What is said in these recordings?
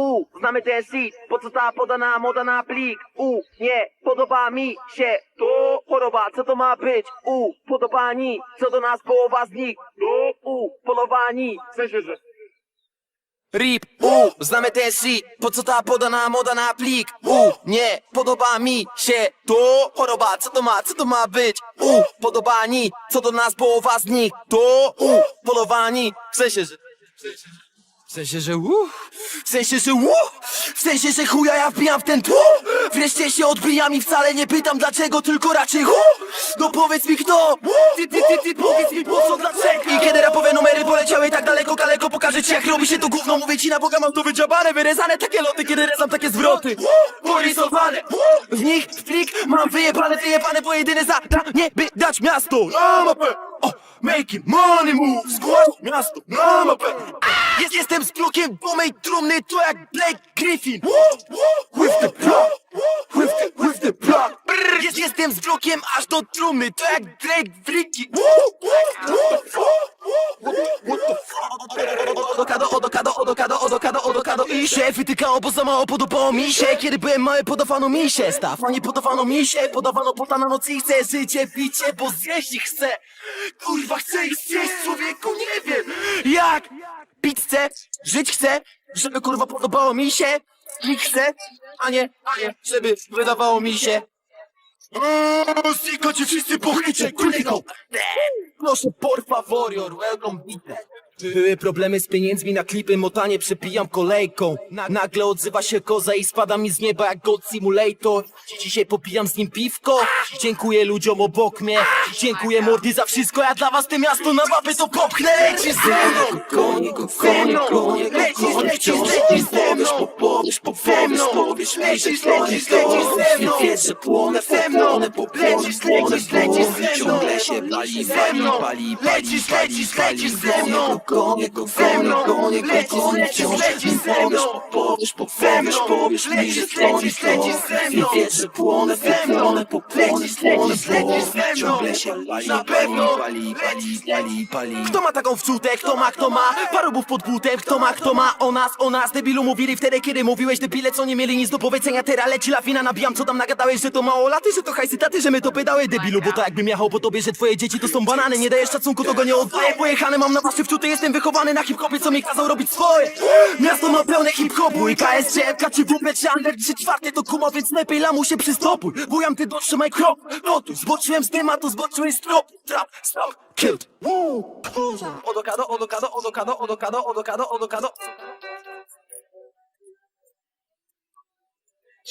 U, znamy ten shit, po co ta podana moda na plik? U, nie, podoba mi się to choroba, co to ma być? U, podobani, co do nas połowa z nich? U, polowani, w sensie, że... RIP, u, znamy ten shit, po co ta podana moda na plik? U, nie, podoba mi się to choroba, co to ma, co to ma być? U, podobani, co do nas połowa z? To, u, polowani, w sensie, że... W sensie, że u, w sensie, że u, w sensie, że chuja ja wbijam w ten tłum? Wreszcie się odbijam i wcale nie pytam dlaczego, tylko raczej hu? No powiedz mi kto, ty, ty, ty, ty, powiedz mi po co, dlaczego? I kiedy rapowe numery poleciały tak daleko, kaleko Pokażę ci jak robi się to gówno, mówię ci na Boga Mam to wydziabane, wyrezane takie loty, kiedy rezam takie zwroty. Porysowane, w nich w trik mam wyjebane, wyjebane Bo jedyne zadanie by dać miasto. O, making money move, zgłoś miasto na mapę jest, Jestem z blokiem, bo mej trumny to jak Blake Griffin With the plot, with the, with the Brr, jest, Jestem z blokiem aż do trumny, to jak Drake w Ricky Odokado, odokado, odokado, odokado, wytykało, bo za mało podobało mi się. Kiedy byłem mały, podawano mi się staw. Nie podawano mi się, podawano pota na nocy i chcę życie, picie, bo zjeść ich chcę. Kurwa, chcę ich zjeść, człowieku, nie wiem. Jak? Pić chcę, żyć chcę, żeby kurwa podobało mi się. I chcę, a nie, a nie, żeby wydawało mi się. Oooo, Zikocie wszyscy pochycie, króliką Proszę, por favor, welcome bite. Były problemy z pieniędzmi na klipy, motanie przepijam kolejką. Na, Nagle odzywa się koza i spada mi z nieba jak God Simulator. Dzisiaj popijam z nim piwko. Dziękuję ludziom obok mnie. Dziękuję mordy za wszystko, ja dla was te miasto na babę to popchnę. Lecisz ze mną, konie, konie, lecisz, lecisz, lecisz ze mną. Powiesz, powiesz, powiesz, lecisz, lecisz, lecisz ze mną. Wiesz, że płonę, ze mną, lecisz, lecisz, lecisz ze mną. Ciągle się pali, pali, pali, lecisz, lecisz, lecisz ze mną Konie, konie, konie, konie, wciąż ze mną. Powiesz, powiesz, powiesz mi, że ze mną. Wiesz, że płonę, płonę, popłonę, płonę, płonę. Ciągle się pali, pali, pali, pali, pali, Kto ma taką wczutę, kto ma, kto ma? Parobów pod butem, kto ma, kto ma? O nas, o nas, debilu mówili wtedy, kiedy mówiłeś Debile, co nie mieli nic do powiedzenia. Teraz leci lawina, nabijam, co tam nagadałeś Że to mało laty, że to hajsy taty, że my to pytały Debilu, bo to jakbym jechał po tobie, że twoje dzieci to są banany. Nie dajesz szacunku, to go nie oddaję. Pojechany mam na wasze wczuty, jestem wychowany na hip-hopie Co mi kazał robić swoje Miasto ma pełne hip-hopu i KSC, FK czy WP czy Under 3 czwarte to kuma, więc lepiej lamu się przystopuj Bujam ty dotrzymaj krok, lotu Zboczyłem z tematu, zboczyłem z tropu Trap, stop, killed Odokado, odokado, odokado, odokado, odokado, odokado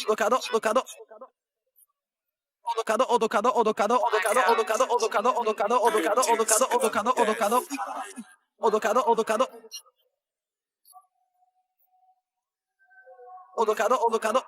Odokado, odokado Odokado, odokado, odokado, odokado, odokado, odokado, odokado, odokado, odokado, odokado, odokado Odokado, odokado おどかど、おどかど。おどかど、おどかど。